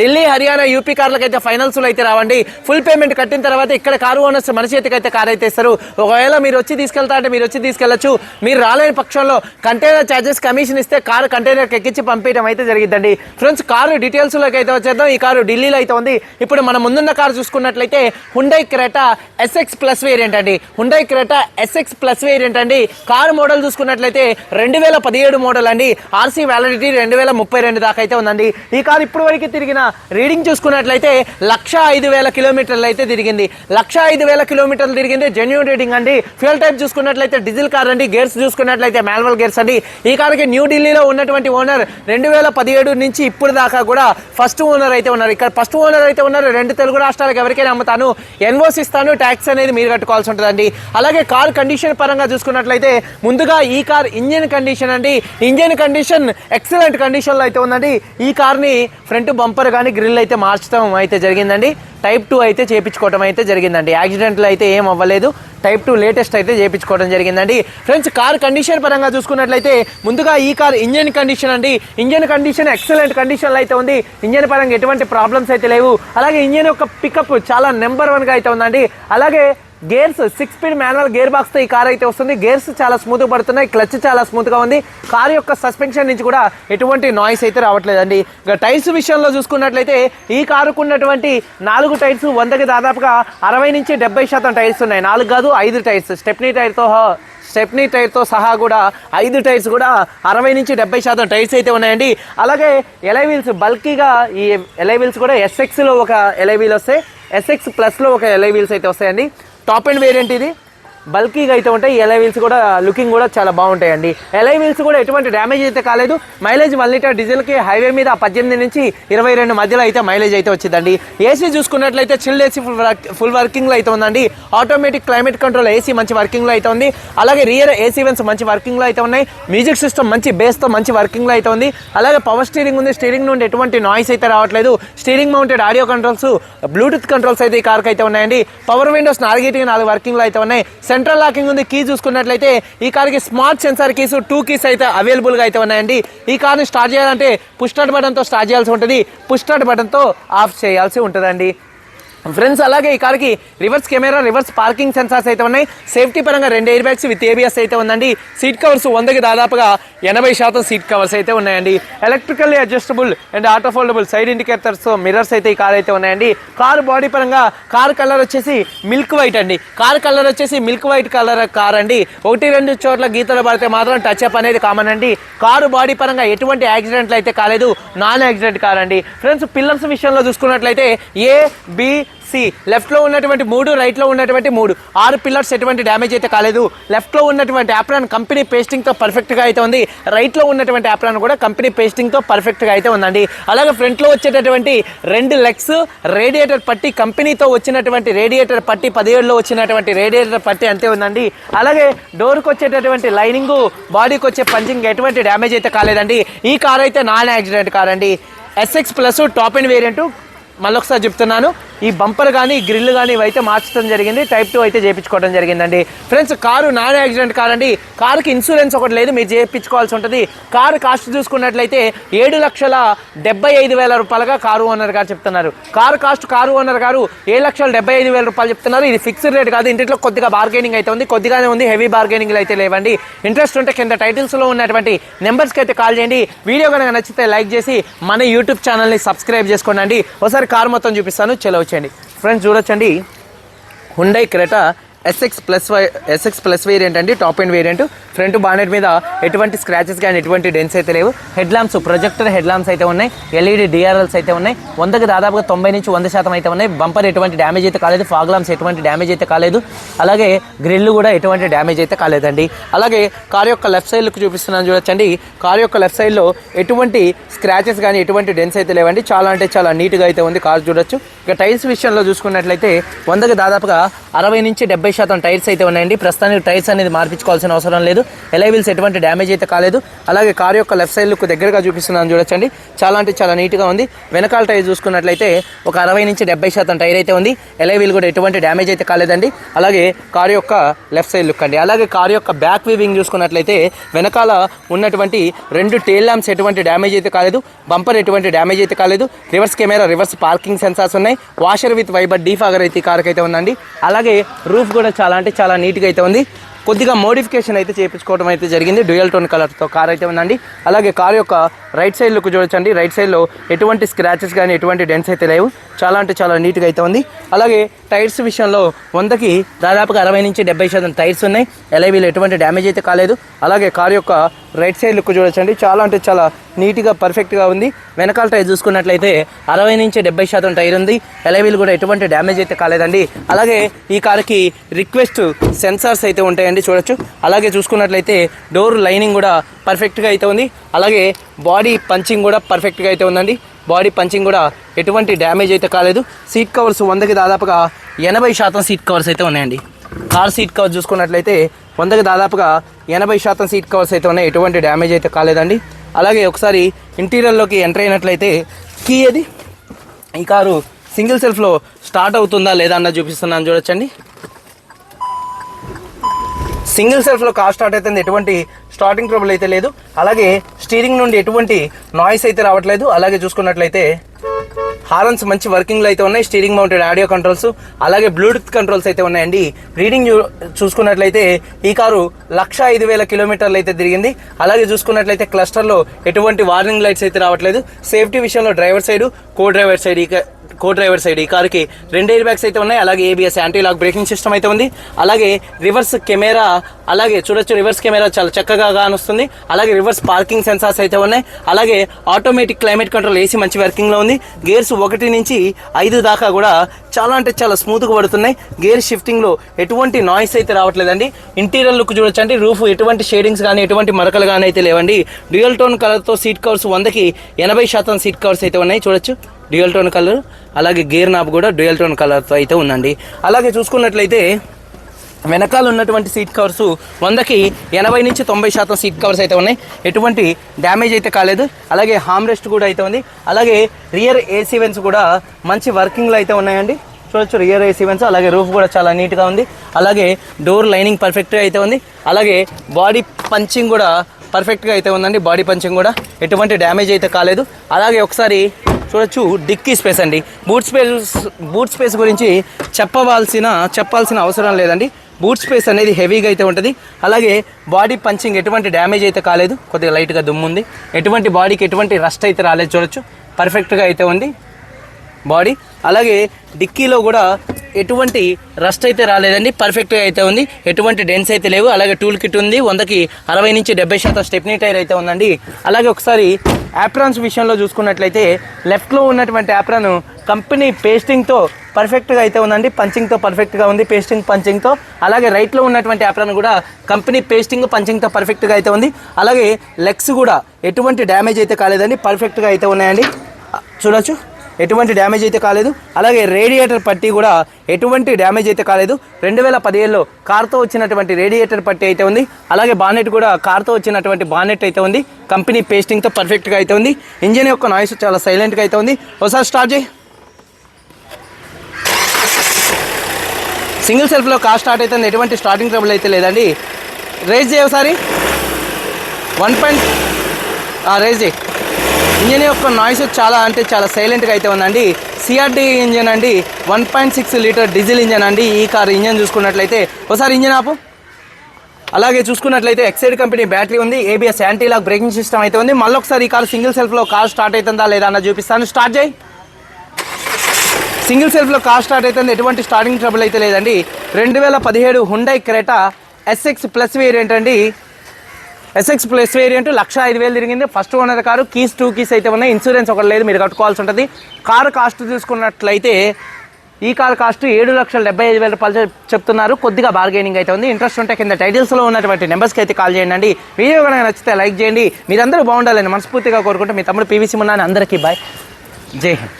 Delhi Haryana UP కార్లకు అయితే finals అయితే రావండి. ఫుల్ పేమెంట్ కట్టిన తర్వాత ఇక్కడ కారు ఓనర్స్ మన చేతికి అయితే కారు అయితే ఇస్తారు. ఒకవేళ మీరు వచ్చి తీసుకెళ్తా అంటే మీరు వచ్చి తీసుకెళ్ళొచ్చు మీరు రాలేని పక్షంలో కంటైనర్ ఛార్జెస్ కమిషన్ ఇస్తే కారు కంటైనర్ ఎక్కించి పంపించడం అయితే జరిగిందండి ఫ్రెండ్స్ కారు డీటెయిల్స్లోకి అయితే వచ్చేద్దాం. ఈ కారు ఢిల్లీలో అయితే ఉంది. ఇప్పుడు మన ముందున్న కారు చూసుకున్నట్లయితే Hyundai Creta SX plus variant అండి. Hyundai Creta SX plus variant అండి. కారు మోడల్ చూసుకున్నట్లయితే రెండు వేల పదిహేడు మోడల్ అండి. ఆర్సీ వ్యాలిడిటీ రెండు వేల ముప్పై రెండు దాకా అయితే ఉందండి. ఈ కారు ఇప్పుడు వరకు తిరిగిన రీడింగ్ చూసుకున్నట్లయితే లక్ష ఐదు వేల కిలోమీటర్లు అయితే తిరిగింది. లక్ష ఐదు వేల కిలోమీటర్లు తిరిగింది. జెన్యున్ రీడింగ్ అండి. ఫ్యూల్ టైప్ చూసుకున్నట్లయితే డీజిల్ కార్ అండి. గేర్స్ చూసుకున్నట్లయితే మాన్యువల్ గేర్స్ అండి. ఈ కార్కి న్యూఢిల్లీలో ఉన్నటువంటి ఓనర్ రెండు వేల పదిహేడు నుంచి ఇప్పుడు దాకా కూడా ఫస్ట్ ఓనర్ అయితే ఉన్నారు. ఇక్కడ ఫస్ట్ ఓనర్ అయితే ఉన్నారు. రెండు తెలుగు రాష్ట్రాలకు ఎవరికైనా అమ్ముతాను. ఎన్ఓసి ఇస్తాను. ట్యాక్స్ అనేది మీరు కట్టుకోవాల్సి ఉంటుందండి. అలాగే కార్ కండిషన్ పరంగా చూసుకున్నట్లయితే ముందుగా ఈ కార్ ఇంజిన్ కండిషన్ అండి. ఇంజిన్ కండిషన్ ఎక్సలెంట్ కండిషన్లో అయితే ఉందండి. ఈ కార్ని ఫ్రంట్ బంపర్ కానీ గ్రిల్ అయితే మార్చడం అయితే జరిగిందండి. టైప్ టూ అయితే చేయించుకోవడం అయితే జరిగిందండి. యాక్సిడెంట్లు అయితే ఏం అవ్వలేదు. టైప్ టూ లేటెస్ట్ అయితే చేయించుకోవడం జరిగిందండి. ఫ్రెండ్స్ కార్ కండిషన్ పరంగా చూసుకున్నట్లయితే ముందుగా ఈ కార్ ఇంజన్ కండిషన్ అండి. ఇంజన్ కండిషన్ ఎక్సలెంట్ కండిషన్లో అయితే ఉంది. ఇంజన్ పరంగా ఎటువంటి ప్రాబ్లమ్స్ అయితే లేవు. అలాగే ఇంజన్ యొక్క పికప్ చాలా నెంబర్ వన్గా అయితే ఉందండి. అలాగే gears six speed manual gear బాక్స్తో ఈ కార్ అయితే వస్తుంది. గేర్స్ చాలా స్మూత్ పడుతున్నాయి. క్లచ్ చాలా స్మూత్గా ఉంది. కార్ యొక్క సస్పెన్షన్ నుంచి కూడా ఎటువంటి నాయిస్ అయితే రావట్లేదండి. ఇక టైర్స్ విషయంలో చూసుకున్నట్లయితే ఈ కారుకు ఉన్నటువంటి నాలుగు నాలుగు టైర్స్ వందకి దాదాపుగా అరవై నుంచి డెబ్బై శాతం టైర్స్ ఉన్నాయి. నాలుగు కాదు ఐదు టైర్స్. స్టెప్నీ టైర్తో స్టెప్నీ టైర్తో సహా కూడా ఐదు టైర్స్ కూడా అరవై నుంచి డెబ్బై శాతం టైర్స్ అయితే ఉన్నాయండి. అలాగే ఎలైవీల్స్ బల్కీగా ఈ ఎలైవీల్స్ కూడా ఎస్ఎక్స్లో ఒక ఎలైవీల్ వస్తాయి. ఎస్ఎక్స్ ప్లస్లో ఒక ఎలైవీల్స్ అయితే వస్తాయండి. టాప్ అండ్ వేరియంట్ ఇది. బల్కీగా అయితే ఉంటాయి. ఎలై వీల్స్ కూడా లుకింగ్ కూడా చాలా బాగుంటాయండి. ఎలై వీల్స్ కూడా ఎటువంటి డ్యామేజ్ అయితే కాలేదు. మైలేజ్ వన్ లీటర్ డీజిల్కి హైవే మీద పద్దెనిమిది నుంచి ఇరవై రెండు మధ్యలో అయితే మైలేజ్ అయితే వచ్చిందండి. ఏసీ చూసుకున్నట్లయితే చిల్డ్ ఏసీ ఫుల్ ఫుల్ వర్కింగ్లో అయితే ఉందండి. ఆటోమేటిక్ క్లైమేట్ కంట్రోల్ ఏసీ మంచి వర్కింగ్లో అయితే ఉంది. అలాగే రియర్ ఏసీ వెన్స్ మంచి వర్కింగ్లో అయితే ఉన్నాయి. మ్యూజిక్ సిస్టమ్ మంచి బేస్తో మంచి వర్కింగ్లో అయితే ఉంది. అలాగే పవర్ స్టీరింగ్ ఉంది. స్టీరింగ్ నుండి ఎటువంటి నాయిస్ అయితే రావట్లేదు. Steering mounted audio controls Bluetooth controls అయితే ఈ కార్కి అయితే ఉన్నాయండి. పవర్ విండోస్ నాలుగేటికి నాలుగు వర్కింగ్లో అయితే ఉన్నాయి. సెంట్రల్ లాకింగ్ ఉంది. కీ చూసుకున్నట్లయితే ఈ కార్కి smart sensor keys two keys అయితే అవైలబుల్గా అయితే ఉన్నాయండి. ఈ కార్ని స్టార్ట్ చేయాలంటే పుష్ బటన్తో స్టార్ట్ చేయాల్సి ఉంటుంది. పుష్ బటన్తో ఆఫ్ చేయాల్సి ఉంటుందండి. ఫ్రెండ్స్ అలాగే ఈ కార్కి reverse camera reverse parking sensors అయితే ఉన్నాయి. సేఫ్టీ పరంగా రెండు ఎయిర్ బ్యాగ్స్ విత్ ఏబిఎస్ అయితే ఉందండి. సీట్ కవర్స్ వందకి దాదాపుగా ఎనభై శాతం సీట్ కవర్స్ అయితే ఉన్నాయండి. Electrically adjustable and auto foldable side indicators mirrors అయితే ఈ కార్ అయితే ఉన్నాయండి. కార్ బాడీ పరంగా కార్ కలర్ వచ్చేసి మిల్క్ వైట్ అండి. కార్ కలర్ వచ్చేసి మిల్క్ వైట్ కలర్ కార్ అండి. ఒకటి రెండు చోట్ల గీతలు పడితే మాత్రం టచ్ అప్ అనేది కామన్ అండి. కారు బాడీ పరంగా ఎటువంటి యాక్సిడెంట్లు అయితే కాలేదు. నాన్ యాక్సిడెంట్ కార్ అండి. ఫ్రెండ్స్ పిల్లర్స్ విషయంలో చూసుకున్నట్లయితే ఏ బి సి లెఫ్ట్లో ఉన్నటువంటి మూడు రైట్లో ఉన్నటువంటి మూడు. ఆరు పిల్లర్స్ ఎటువంటి డ్యామేజ్ అయితే కాలేదు. లెఫ్ట్లో ఉన్నటువంటి యాప్రాన్ కంపెనీ పేస్టింగ్తో పర్ఫెక్ట్గా అయితే ఉంది. రైట్లో ఉన్నటువంటి యాప్రాన్ కూడా కంపెనీ పేస్టింగ్తో పర్ఫెక్ట్గా అయితే ఉందండి. అలాగే ఫ్రంట్లో వచ్చేటటువంటి రెండు లెగ్స్ రేడియేటర్ పట్టి కంపెనీతో వచ్చినటువంటి రేడియేటర్ పట్టి పదిహేడులో వచ్చినటువంటి రేడియేటర్ పట్టి అంతే ఉందండి. అలాగే డోర్కి వచ్చేటటువంటి లైనింగ్ బాడీకి వచ్చే పంచింగ్ ఎటువంటి డ్యామేజ్ అయితే కాలేదండి. ఈ కార్ అయితే నాన్ యాక్సిడెంట్ కార్ అండి SX plus top end variant మళ్ళొకసారి చెప్తున్నాను ఈ బంపర్ కానీ గ్రిల్ కానీ ఇవైతే మార్చడం జరిగింది టైప్ టూ అయితే చేయించుకోవడం జరిగిందండి. Friends car non accident car అండి కారుకి ఇన్సూరెన్స్ ఒకటి లేదు మీరు చేయించుకోవాల్సి ఉంటుంది. కారు కాస్ట్ చూసుకున్నట్లయితే ఏడు లక్షల డెబ్బై ఐదు వేల రూపాయలుగా కారు ఓనర్ గారు చెప్తున్నారు. కారు కాస్ట్ కారు ఓనర్ గారు ఏడు లక్షల డెబ్బై ఐదు వేల రూపాయలు చెప్తున్నారు. ఇది ఫిక్స్డ్ రేట్ కాదు ఇంటిలో కొద్దిగా బార్గెనింగ్ అయితే ఉంది కొద్దిగానే ఉంది హెవీ బార్గెనింగ్లు అయితే లేవండి. ఇంట్రెస్ట్ ఉంటే కింద టైటిల్స్లో ఉన్నటువంటి నెంబర్స్కి అయితే కాల్ చేయండి. వీడియో కనుక నచ్చితే లైక్ చేసి మన యూట్యూబ్ ఛానల్ని సబ్స్క్రైబ్ చేసుకోండి. ఒకసారి కార్ మొత్తం చూపిస్తాను. చలో వచ్చేయండి. ఫ్రెండ్స్ చూడొచ్చండి. హుండై క్రెటా ఎస్ఎక్స్ ప్లస్ వై ఎస్ఎక్స్ ప్లస్ వేరియంట్ అండి top end variant front bonnet మీద ఎటువంటి స్క్రాచెస్ కానీ ఎటువంటి డెన్స్ అయితే లేవు. Head lamps projector head lamps అయితే ఉన్నాయి ఎల్ఈడి డిఆర్ఎల్స్ అయితే ఉన్నాయి. వందకి దాదాపుగా తొంభై నుంచి వంద శాతం అయితే ఉన్నాయి. బంపర్ ఎటువంటి డ్యామేజ్ అయితే కాలేదు. ఫాగ్ ల్యాంప్స్ ఎటువంటి డ్యామేజ్ అయితే కాలేదు. అలాగే గ్రిల్ కూడా ఎటువంటి డ్యామేజ్ అయితే కాలేదండి. అలాగే కార్ యొక్క లెఫ్ట్ సైడ్ లుక్ చూపిస్తున్నాను చూడొచ్చండి. కార్ యొక్క లెఫ్ట్ సైడ్లో ఎటువంటి స్క్రాచెస్ కానీ ఎటువంటి డెన్స్ అయితే లేవండి. చాలా అంటే చాలా నీట్గా అయితే ఉంది. కార్ చూడొచ్చు. ఇక టైల్స్ విషయంలో చూసుకున్నట్లయితే వందకి దాదాపుగా అరవై నుంచి డెబ్బై శాతం టైర్స్ అయితే ఉన్నాయండి. ప్రస్తుతానికి టైర్స్ అనేది మార్పించుకోవాల్సిన అవసరం లేదు. ఎలైవిల్స్ ఎటువంటి డ్యామేజ్ అయితే కాలేదు. అలాగే కార్ యొక్క లెఫ్ట్ సైడ్ లుక్ దగ్గరగా చూపిస్తున్నాను చూడొచ్చండి. చాలా అంటే చాలా నీట్గా ఉంది. వెనకాల టైర్ చూసుకున్నట్లయితే ఒక అరవై నుంచి డెబ్బై శాతం టైర్ అయితే ఉంది. ఎలైవిల్ కూడా ఎటువంటి డ్యామేజ్ అయితే కాలేదండి. అలాగే కార్ యొక్క లెఫ్ట్ సైడ్ లుక్ అండి. అలాగే కార్ యొక్క బ్యాక్ వీవింగ్ చూసుకున్నట్లయితే వెనకాల ఉన్నటువంటి రెండు టేల్ ల్యాంప్స్ ఎటువంటి డ్యామేజ్ అయితే కాలేదు. బంపర్ ఎటువంటి డ్యామేజ్ అయితే కాలేదు. Reverse camera reverse parking sensors ఉన్నాయి. వాషర్ విత్ వైబర్ డీఫాగర్ అయితే కార్కి అయితే ఉందండి. అలాగే రూఫ్ కూడా చాలా అంటే చాలా నీట్గా అయితే ఉంది. కొద్దిగా మోడిఫికేషన్ అయితే చేయించుకోవడం అయితే జరిగింది. డ్యూయల్ టోన్ కలర్తో కార్ అయితే ఉందండి. అలాగే కార్ యొక్క రైట్ సైడ్ లుక్ చూడొచ్చండి. రైట్ సైడ్లో ఎటువంటి స్క్రాచెస్ కానీ ఎటువంటి డెన్స్ అయితే లేవు. చాలా అంటే చాలా నీట్గా అయితే ఉంది. అలాగే టైర్స్ విషయంలో వందకి దాదాపుగా అరవై నుంచి డెబ్బై శాతం టైర్స్ ఉన్నాయి. ఎలైవీలు ఎటువంటి డ్యామేజ్ అయితే కాలేదు. అలాగే కార్ యొక్క రైట్ సైడ్ లుక్ చూడొచ్చండి. చాలా అంటే చాలా నీట్గా పర్ఫెక్ట్గా ఉంది. వెనకాల టైర్ చూసుకున్నట్లయితే అరవై నుంచి డెబ్బై శాతం టైర్ ఉంది. ఎలైవీలు కూడా ఎటువంటి డ్యామేజ్ అయితే కాలేదండి. అలాగే ఈ కారుకి రిక్వెస్ట్ సెన్సార్స్ అయితే ఉంటాయండి చూడొచ్చు. అలాగే చూసుకున్నట్లయితే డోర్ లైనింగ్ కూడా పర్ఫెక్ట్గా అయితే ఉంది. అలాగే బాడీ పంచింగ్ కూడా పర్ఫెక్ట్గా అయితే ఉందండి. బాడీ పంచింగ్ కూడా ఎటువంటి డ్యామేజ్ అయితే కాలేదు. సీట్ కవర్స్ వందకి దాదాపుగా ఎనభై శాతం సీట్ కవర్స్ అయితే ఉన్నాయండి. కార్ సీట్ కవర్ చూసుకున్నట్లయితే వందకి దాదాపుగా ఎనభై శాతం సీట్ కవర్స్ అయితే ఉన్నాయి. ఎటువంటి డ్యామేజ్ అయితే కాలేదండి. అలాగే ఒకసారి ఇంటీరియర్లోకి ఎంటర్ అయినట్లయితే కీ అది ఈ కారు సింగిల్ సెల్ఫ్లో స్టార్ట్ అవుతుందా లేదా అన్న చూపిస్తున్నాను చూడొచ్చండి. సింగిల్ సెల్ఫ్లో కార్ స్టార్ట్ అవుతుంది. ఎటువంటి స్టార్టింగ్ ట్రబుల్ అయితే లేదు. అలాగే స్టీరింగ్ నుండి ఎటువంటి నాయిస్ అయితే రావట్లేదు. అలాగే చూసుకున్నట్లయితే హారన్స్ మంచి వర్కింగ్లో అయితే ఉన్నాయి స్టీరింగ్ మౌంటెడ్ ఆడియో కంట్రోల్స్ అలాగే బ్లూటూత్ కంట్రోల్స్ అయితే ఉన్నాయండి. రీడింగ్ చూసుకున్నట్లయితే ఈ కారు లక్ష ఐదు వేల కిలోమీటర్లు అయితే తిరిగింది. అలాగే చూసుకున్నట్లయితే క్లస్టర్లో ఎటువంటి వార్నింగ్ లైట్స్ అయితే రావట్లేదు. సేఫ్టీ విషయంలో driver side co driver side ఈ కో డ్రైవర్ సైడ్ ఈ కార్కి రెండు ఎయిర్ బ్యాగ్స్ అయితే ఉన్నాయి. అలాగే ABS anti lock braking system అయితే ఉంది. అలాగే రివర్స్ కెమెరా అలాగే చూడొచ్చు రివర్స్ కెమెరా చాలా చక్కగా కానొస్తుంది. అలాగే రివర్స్ పార్కింగ్ సెన్సార్స్ అయితే ఉన్నాయి. అలాగే ఆటోమేటిక్ క్లైమేట్ కంట్రోల్ ఏసీ మంచి వర్కింగ్లో ఉంది. గేర్స్ ఒకటి నుంచి ఐదు దాకా కూడా చాలా అంటే చాలా స్మూత్గా పడుతున్నాయి. గేర్ షిఫ్టింగ్లో ఎటువంటి నాయిస్ అయితే రావట్లేదండి. ఇంటీరియర్ లుక్ చూడొచ్చండి. రూఫ్ ఎటువంటి షేడింగ్స్ కానీ ఎటువంటి మరకలు కానీ అయితే లేవండి. డ్యూయల్ టోన్ కలర్తో సీట్ కవర్స్ వందకి ఎనభై శాతం సీట్ కవర్స్ అయితే ఉన్నాయి. చూడొచ్చు. డ్యూయల్ టోన్ కలర్ అలాగే గేర్ నాబ్ కూడా డ్యూయల్ టోన్ కలర్తో అయితే ఉందండి. అలాగే చూసుకున్నట్లయితే వెనకాల ఉన్నటువంటి సీట్ కవర్స్ వందకి ఎనభై నుంచి తొంభై శాతం సీట్ కవర్స్ అయితే ఉన్నాయి. ఎటువంటి డ్యామేజ్ అయితే కాలేదు. అలాగే హామ్ రెస్ట్ కూడా అయితే ఉంది. అలాగే రియర్ ఏసీ వెన్స్ కూడా మంచి వర్కింగ్లో అయితే ఉన్నాయండి. చూడొచ్చు రియర్ ఏసీ వెన్స్ అలాగే రూఫ్ కూడా చాలా నీట్గా ఉంది. అలాగే డోర్ లైనింగ్ పర్ఫెక్ట్గా అయితే ఉంది. అలాగే బాడీ పంచింగ్ కూడా పర్ఫెక్ట్గా అయితే ఉందండి. బాడీ పంచింగ్ కూడా ఎటువంటి డ్యామేజ్ అయితే కాలేదు. అలాగే ఒకసారి చూడొచ్చు డిక్కీ స్పేస్ అండి. బూట్ స్పేస్ బూట్ స్పేస్ గురించి చెప్పవలసిన చెప్పాల్సిన అవసరం లేదండి. బూట్ స్పేస్ అనేది హెవీగా అయితే ఉంటుంది. అలాగే బాడీ పంచింగ్ ఎటువంటి డ్యామేజ్ అయితే కాలేదు. కొద్దిగా లైట్గా దుమ్ము ఉంది. ఎటువంటి బాడీకి ఎటువంటి రస్ట్ అయితే రాలేదు చూడొచ్చు. పర్ఫెక్ట్గా అయితే ఉంది బాడీ. అలాగే డిక్కీలో కూడా ఎటువంటి రస్ట్ అయితే రాలేదండి పర్ఫెక్ట్గా అయితే ఉంది. ఎటువంటి డెన్స్ అయితే లేవు. అలాగే టూల్ కిట్ ఉంది. వందకి అరవై నుంచి డెబ్బై శాతం స్టెప్నీ టైర్ అయితే ఉందండి. అలాగే ఒకసారి యాప్రాన్స్ విషయంలో చూసుకున్నట్లయితే లెఫ్ట్లో ఉన్నటువంటి యాప్రాన్ కంపెనీ పేస్టింగ్తో పర్ఫెక్ట్గా అయితే ఉందండి. పంచింగ్తో పర్ఫెక్ట్గా ఉంది. పేస్టింగ్ పంచింగ్తో అలాగే రైట్లో ఉన్నటువంటి యాప్రాన్ కూడా కంపెనీ పేస్టింగ్ పంచింగ్తో పర్ఫెక్ట్గా అయితే ఉంది. అలాగే లెగ్స్ కూడా ఎటువంటి డ్యామేజ్ అయితే కాలేదండి. పర్ఫెక్ట్గా అయితే ఉన్నాయండి. చూడొచ్చు. ఎటువంటి డ్యామేజ్ అయితే కాలేదు. అలాగే రేడియేటర్ పట్టీ కూడా ఎటువంటి డ్యామేజ్ అయితే కాలేదు. రెండు వేల పదిహేడులో కార్తో వచ్చినటువంటి రేడియేటర్ పట్టీ అయితే ఉంది. అలాగే బానెట్ కూడా కార్తో వచ్చినటువంటి బానెట్ అయితే ఉంది. కంపెనీ పేస్టింగ్తో పర్ఫెక్ట్గా అయితే ఉంది. ఇంజిన్ యొక్క నాయిస్ చాలా సైలెంట్గా అయితే ఉంది. ఒకసారి స్టార్ట్ చేయి. సింగిల్ సెల్ఫ్లో కార్ స్టార్ట్ అయితే ఎటువంటి స్టార్టింగ్ ట్రబుల్ అయితే లేదండి. రేజ్ చేయ ఒకసారి. వన్ పాయింట్ రేజ్ చేయి. ఇంజన్ యొక్క నాయిస్ చాలా అంటే చాలా సైలెంట్గా అయితే ఉందండి. సిఆర్డి ఇంజన్ అండి one point six litre diesel engine అండి. ఈ కార్ ఇంజన్ చూసుకున్నట్లయితే ఒకసారి ఇంజన్ ఆపు. అలాగే చూసుకున్నట్లయితే ఎక్సైడ్ కంపెనీ బ్యాటరీ ఉంది ABS anti lock braking system అయితే ఉంది. మళ్ళీ ఒకసారి ఈ కార్ సింగిల్ సెల్ఫ్లో కార్ స్టార్ట్ అవుతుందా లేదా అన్న చూపిస్తాను. స్టార్ట్ చేయి. సింగిల్ సెల్ఫ్లో కార్ స్టార్ట్ అవుతుంది ఎటువంటి స్టార్టింగ్ ట్రబుల్ అయితే లేదండి. రెండు వేల పదిహేడు Hyundai Creta SX plus variant అండి. ఎస్ఎక్స్ ప్లస్ వేరియంట్ లక్ష ఐదు వేలు తిరిగింది. First owner car keys two keys అయితే ఉన్నాయి. ఇన్సూరెన్స్ ఒకటి లేదు మీరు కట్టుకోవాల్సి ఉంటుంది. కారు కాస్ట్ చూసుకున్నట్లయితే ఈ కార్ కాస్ట్ ఏడు లక్షల డెబ్బై ఐదు వేల రూపాయలు చెప్తున్నారు. కొద్దిగా బార్గెనింగ్ అయితే ఉంది. ఇంట్రెస్ట్ ఉంటే కింద టైటిల్స్లో ఉన్నటువంటి నెంబర్స్కి అయితే కాల్ చేయండి. వీడియో కనుక నచ్చితే లైక్ చేయండి. మీరందరూ బాగుండాలని మనస్ఫూర్తిగా కోరుకుంటే మీ తమ్ముడు పీవీసీ ఉన్నాను అందరికీ బాయ్ జై హింద్.